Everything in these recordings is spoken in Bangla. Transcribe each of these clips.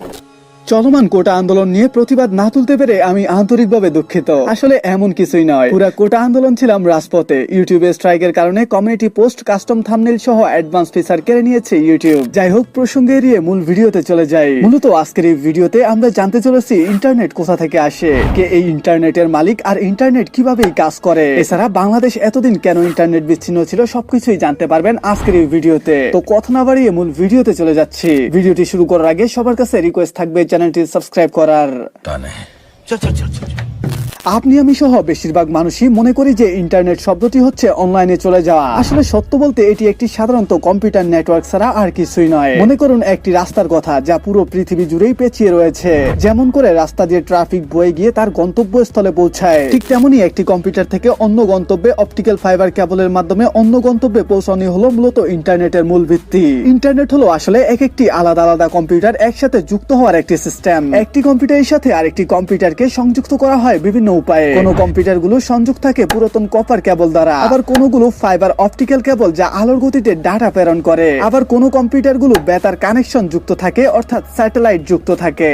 you. চলমান কোটা আন্দোলন নিয়ে প্রতিবাদ না তুলতে পেরে আমি আন্তরিকভাবে দুঃখিত। আসলে এমন কিছুই নয়। পুরা কোটা আন্দোলন ছিলাম রাজপথে। ইউটিউবে স্ট্রাইকের কারণে কমিউনিটি পোস্ট, কাস্টম থামনেল সহ অ্যাডভান্স ফিচার কেড়ে নিয়েছে ইউটিউব। যাই হোক, প্রসঙ্গে এড়িয়ে মূল ভিডিওতে চলে যাই। মূলত আজকের এই ভিডিওতে আমরা জানতে চলেছি ইন্টারনেট কোথা থেকে আসে, কে এই ইন্টারনেটের মালিক আর ইন্টারনেট কীভাবে কাজ করে? এছাড়া বাংলাদেশ এতদিন কেন ইন্টারনেট বিচ্ছিন্ন ছিল সবকিছুই জানতে পারবেন আজকের এই ভিডিওতে। তো কথা না বাড়িয়ে মূল ভিডিওতে চলে যাচ্ছি। ভিডিওটি শুরু করার আগে সবার কাছে রিকোয়েস্ট থাকবে চ্যানেলটি সাবস্ক্রাইব করার টানে। চল চল চল চল আপনি আমি সহ বেশিরভাগ মানুষই মনে করি যে ইন্টারনেট শব্দটি হচ্ছে অনলাইনে চলে যাওয়া। আসলে সত্য বলতে এটি একটি সাধারণত কম্পিউটার নেটওয়ার্ক ছাড়া আর কিছুই নয়। মনে করুন একটি রাস্তার কথা যা পুরো পৃথিবী জুড়েই পেঁচিয়ে রয়েছে। যেমন করে রাস্তা দিয়ে ট্রাফিক বয়ে গিয়ে তার গন্তব্যস্থলে পৌঁছায়। ঠিক তেমনি একটি কম্পিউটার থেকে অন্য গন্তব্যে অপটিক্যাল ফাইবার কেবলের মাধ্যমে অন্য গন্তব্যে পৌঁছানো হলো মূলত ইন্টারনেটের মূল ভিত্তি। ইন্টারনেট হলো আসলে এক একটি আলাদা আলাদা কম্পিউটার একসাথে যুক্ত হওয়ার একটি সিস্টেম। একটি কম্পিউটারের সাথে আরেকটি কম্পিউটারকে সংযুক্ত করা হয় বিভিন্ন উপায়ে। কোনো কম্পিউটারগুলো সংযুক্ত থাকে পুরাতন কপার কেবল দ্বারা। আবার কোনগুলো ফাইবার অপটিক্যাল কেবল যা আলোর গতিতে ডাটা প্রেরণ করে। আবার কোনো কম্পিউটারগুলো বেতার কানেকশন যুক্ত থাকে, অর্থাৎ স্যাটেলাইট যুক্ত থাকে।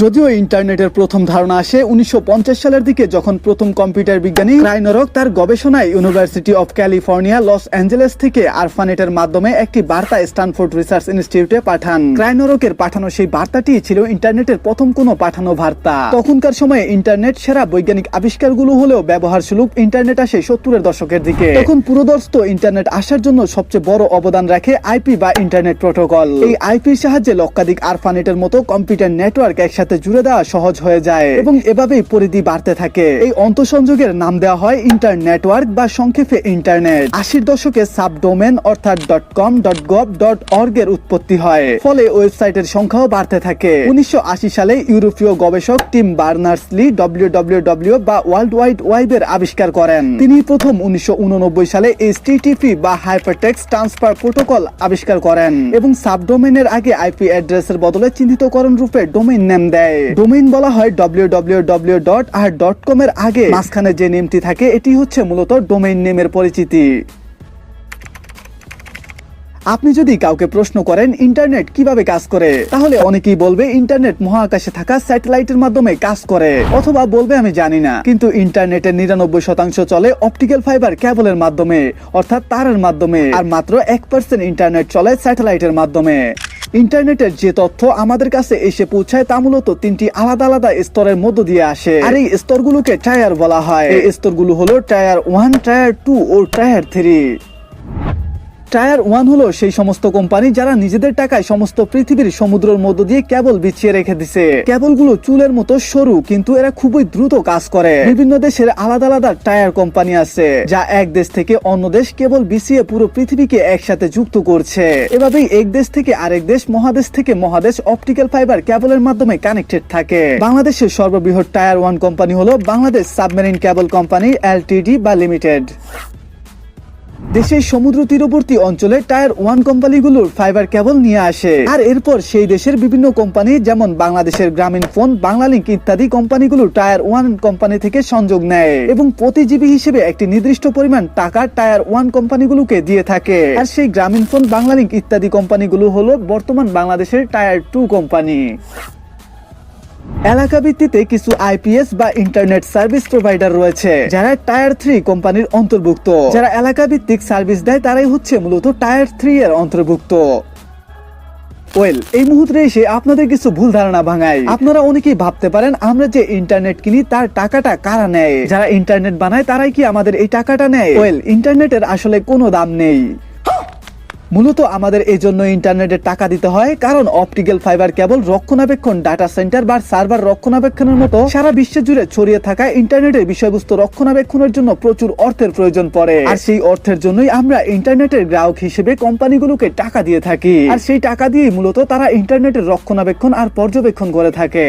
যদিও ইন্টারনেটের প্রথম ধারণা আসে, উনিশশো পঞ্চাশ সালের দিকে যখন প্রথম কম্পিউটার বিজ্ঞানী ক্রাইনরক তার গবেষণায় university of California Los Angeles থেকে আরফানেটের মাধ্যমে একটি বার্তা স্ট্যানফোর্ড রিসার্চ ইনস্টিটিউটে পাঠান। ক্রাইনরকের পাঠানো সেই বার্তাটি ছিল ইন্টারনেটের প্রথম কোনো পাঠানো বার্তা। তখনকার সময়ে ইন্টারনেট সেরা বৈজ্ঞানিক আবিষ্কারগুলো হলেও ব্যবহার সুলভ ইন্টারনেট আসে সত্তরের দশকের দিকে। তখন পুরোদস্ত ইন্টারনেট আসার জন্য সবচেয়ে বড় অবদান রাখে আইপি বা ইন্টারনেট প্রোটোকল। এই আইপির সাহায্যে লক্ষাধিক আরফানেটের মতো কম্পিউটার নেটওয়ার্ক একসাথে জুড়ে দেওয়া সহজ হয়ে যায়। এবং এভাবেই পরিধি বাড়তে থাকে। এই অন্তঃসংযোগের নাম দেওয়া হয় ইন্টার নেটওয়ার্ক বা সংক্ষেপে ইন্টারনেট। আশির দশকে সাব ডোমেন অর্থাৎ dot com, dot gov, dot org এর উৎপত্তি হয়। ফলে ওয়েবসাইটের সংখ্যাও বাড়তে থাকে। উনিশশো সালে ইউরোপীয় গবেষক টিম বার্নার্স লি ডব্লিউ বা ওয়ার্ল্ড ওয়াইড ওয়েবের আবিষ্কার করেন। তিনি প্রথম উনিশশো উননব্বই সালে এইচটিটিপি বা হাইপারটেক্স ট্রান্সফার প্রোটোকল আবিষ্কার করেন। এবং সাবডোমেনের আগে আইপি অ্যাড্রেসের বদলে চিহ্নিতকরণ রূপে ডোমেইন নেম দেয়। ডোমেইন বলা হয় ডব্লিউ ডব্লিউ ডব্লিউ ডট আর ডট কম এর আগে। মাঝখানে যে নেমটি থাকে, এটি হচ্ছে মূলত ডোমেইন নেমের পরিচিতি। আপনি যদি কাউকে প্রশ্ন করেন ইন্টারনেট কীভাবে কাজ করে, তাহলে অনেকেই বলবে ইন্টারনেট মহাকাশে থাকা স্যাটেলাইটের মাধ্যমে কাজ করে, অথবা বলবে আমি জানি না। কিন্তু ইন্টারনেটের নিরানব্বই শতাংশ চলে অপটিক্যাল ফাইবার কেবলের মাধ্যমে, অর্থাৎ তারের মাধ্যমে, আর মাত্র এক পার্সেন্ট ইন্টারনেট চলে স্যাটেলাইটের মাধ্যমে। ইন্টারনেটের যে তথ্য আমাদের কাছে এসে পৌঁছায় তা মূলত তিনটি আলাদা আলাদা স্তরের মধ্য দিয়ে আসে। আর এই স্তরগুলোকে টায়ার বলা হয়। এই স্তরগুলো হলো টায়ার ওয়ান টায়ার টু ও টায়ার থ্রি টায়ার ওয়ান হলো সেই সমস্ত কোম্পানি যারা নিজেদের টাকায় সমস্ত পৃথিবীর সমুদ্রের মধ্য দিয়ে কেবল বিছিয়ে রেখে দিছে। কেবলগুলো চুলের মতো সরু, কিন্তু এরা খুবই দ্রুত কাজ করে। বিভিন্ন দেশের আলাদা আলাদা টায়ার কোম্পানি আছে, যা এক দেশ থেকে অন্য দেশ কেবল বিছিয়ে পুরো পৃথিবীকে একসাথে যুক্ত করছে। এভাবেই এক দেশ থেকে আরেক দেশ, মহাদেশ থেকে মহাদেশ অপটিক্যাল ফাইবার কেবলের মাধ্যমে কানেক্টেড থাকে। বাংলাদেশের সর্ববৃহৎ টায়ার ওয়ান কোম্পানি হলো Bangladesh submarine cable company, LTD বা লিমিটেড। দেশের সমুদ্র তীরবর্তী অঞ্চলে টায়ার ওয়ান কোম্পানিগুলোর ফাইবার কেবল নিয়ে আসে। আর এরপর সেই দেশের বিভিন্ন কোম্পানি, যেমন বাংলাদেশের গ্রামীণ ফোন, বাংলালিংক ইত্যাদি কোম্পানিগুলো টায়ার ওয়ান কোম্পানি থেকে সংযোগ নেয় এবং প্রতি জিবি হিসেবে একটি নির্দিষ্ট পরিমাণ টাকা টায়ার ওয়ান কোম্পানিগুলোকে দিয়ে থাকে। আর সেই গ্রামীণ ফোন, বাংলালিংক ইত্যাদি কোম্পানিগুলো হলো বর্তমান বাংলাদেশের টায়ার টু কোম্পানি। এলাকা ভিত্তিতে কিছু আইপিএস বা ইন্টারনেট সার্ভিস প্রোভাইডার রয়েছে, যারা টায়ার থ্রি কোম্পানির অন্তর্ভুক্ত। যারা এলাকা ভিত্তিক সার্ভিস দেয়, তারাই হচ্ছে মূলত টায়ার থ্রি এর অন্তর্ভুক্ত। ওয়েল, এই মুহূর্তে এসে আপনাদের কিছু ভুল ধারণা ভাঙাই। আপনারা অনেকেই ভাবতে পারেন, আমরা যে ইন্টারনেট কিনি, তার টাকাটা কারা নেয়? যারা ইন্টারনেট বানায়, তারাই কি আমাদের এই টাকাটা নেয়? ওয়েল, ইন্টারনেটের আসলে কোনো দাম নেই। মূলত আমাদের এই জন্য ইন্টারনেটের টাকা দিতে হয়, কারণ অপটিক্যাল ফাইবার কেবল রক্ষণাবেক্ষণ, ডাটা সেন্টার বা সার্ভার রক্ষণাবেক্ষণের মতো সারা বিশ্ব জুড়ে ছড়িয়ে থাকা ইন্টারনেটের বিষয়বস্তু রক্ষণাবেক্ষণের জন্য প্রচুর অর্থের প্রয়োজন পড়ে। আর সেই অর্থের জন্যই আমরা ইন্টারনেটের গ্রাহক হিসেবে কোম্পানিগুলোকে টাকা দিয়ে থাকি। আর সেই টাকা দিয়েই মূলত তারা ইন্টারনেটের রক্ষণাবেক্ষণ আর পর্যবেক্ষণ করে থাকে।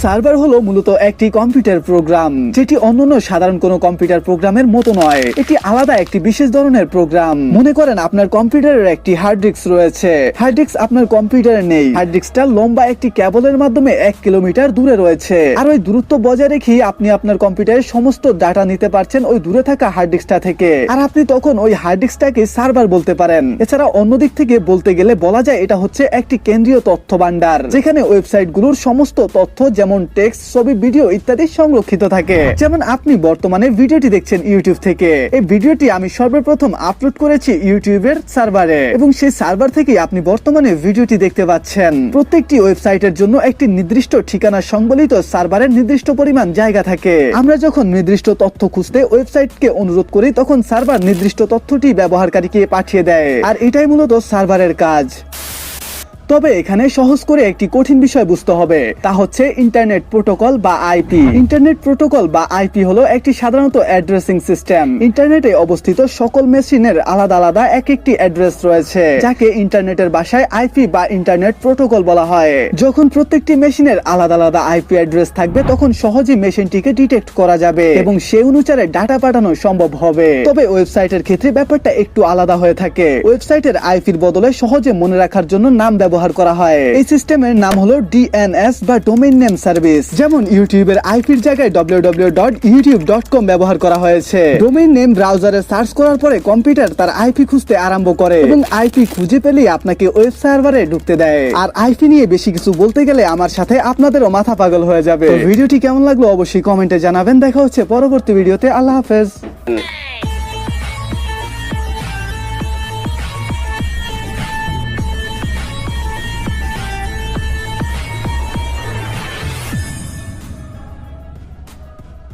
সার্ভার হলো মূলত একটি কম্পিউটার প্রোগ্রাম, যেটি অন্যান্য সাধারণ কোনো কম্পিউটার প্রোগ্রামের মতো নয়। এটি আলাদা একটি বিশেষ ধরনের প্রোগ্রাম। মনে করেন আপনার কম্পিউটারের একটি হার্ড ডিস্ক রয়েছে। হার্ড ডিস্ক আপনার কম্পিউটারে নেই। হার্ড ডিস্কটা লম্বা একটি কেবলের মাধ্যমে এক কিলোমিটার দূরে রয়েছে। আর ওই দূরত্ব বজায় রেখে আপনি আপনার কম্পিউটারের সমস্ত ডাটা নিতে পারছেন ওই দূরে থাকা হার্ড ডিস্কটা থেকে। আর আপনি তখন ওই হার্ড ডিস্কটাকে সার্ভার বলতে পারেন। এছাড়া অন্য দিক থেকে বলতে গেলে বলা যায় এটা হচ্ছে একটি কেন্দ্রীয় তথ্য ভান্ডার যেখানে ওয়েবসাইটগুলোর সমস্ত তথ্য যেমন টেক্সট ছবি ভিডিও ইত্যাদি সংরক্ষিত থাকে। যেমন আপনি বর্তমানে ভিডিওটি দেখছেন ইউটিউব থেকে। এই ভিডিওটি আমি সর্বপ্রথম আপলোড করেছি ইউটিউবের সার্ভারে এবং সেই সার্ভার থেকে আপনি বর্তমানে ভিডিওটি দেখতে পাচ্ছেন। প্রত্যেকটি ওয়েবসাইটের জন্য একটি নির্দিষ্ট ঠিকানা সংবলিত সার্ভারের নির্দিষ্ট পরিমাণ জায়গা থাকে। আমরা যখন নির্দিষ্ট তথ্য খুঁজতে ওয়েবসাইটকে অনুরোধ করি, তখন সার্ভার নির্দিষ্ট তথ্যটি ব্যবহারকারীকে পাঠিয়ে দেয়। আর এটাই মূলত সার্ভারের কাজ। তবে এখানে সহজ করে একটি কঠিন বিষয় বুঝতে হবে। তা হচ্ছে ইন্টারনেট প্রোটোকল বা আইপি ইন্টারনেট প্রোটোকল বা আইপি হলো একটি সাধারণত অ্যাড্রেসিং সিস্টেম। ইন্টারনেটে অবস্থিত সকল মেশিনের আলাদা আলাদা এক একটি অ্যাড্রেস রয়েছে, যাকে ইন্টারনেটের ভাষায় আইপি বা ইন্টারনেট প্রোটোকল বলা হয়। যখন প্রত্যেকটি মেশিনের আলাদা আলাদা আইপি অ্যাড্রেস থাকবে, তখন সহজেই মেশিনটিকে ডিটেক্ট করা যাবে এবং সেই অনুসারে ডাটা পাঠানো সম্ভব হবে। তবে ওয়েবসাইটের ক্ষেত্রে ব্যাপারটা একটু আলাদা হয়ে থাকে। ওয়েবসাইটের আইপির বদলে সহজে মনে রাখার জন্য নাম ব্যবহার করা হয়। এই সিস্টেমের নাম হলো ডিএনএস বা ডোমেইন নেম সার্ভিস যেমন ইউটিউবের আইপির জায়গায় www.youtube.com ব্যবহার করা হয়েছে। ডোমেইন নেম ব্রাউজারে সার্চ করার পরে কম্পিউটার তার আইপি খুঁজতে আরম্ভ করে এবং আইপি খুঁজে পেলেই আপনাকে ওয়েব সার্ভারে ঢুকতে দেয়। আর আইপি নিয়ে বেশি কিছু বলতে গেলে আমার সাথে আপনাদেরও মাথা পাগল হয়ে যাবে। ভিডিওটি কেমন লাগল অবশ্যই কমেন্টে জানাবেন। দেখা হচ্ছে পরবর্তী ভিডিওতে। আল্লাহ হাফেজ।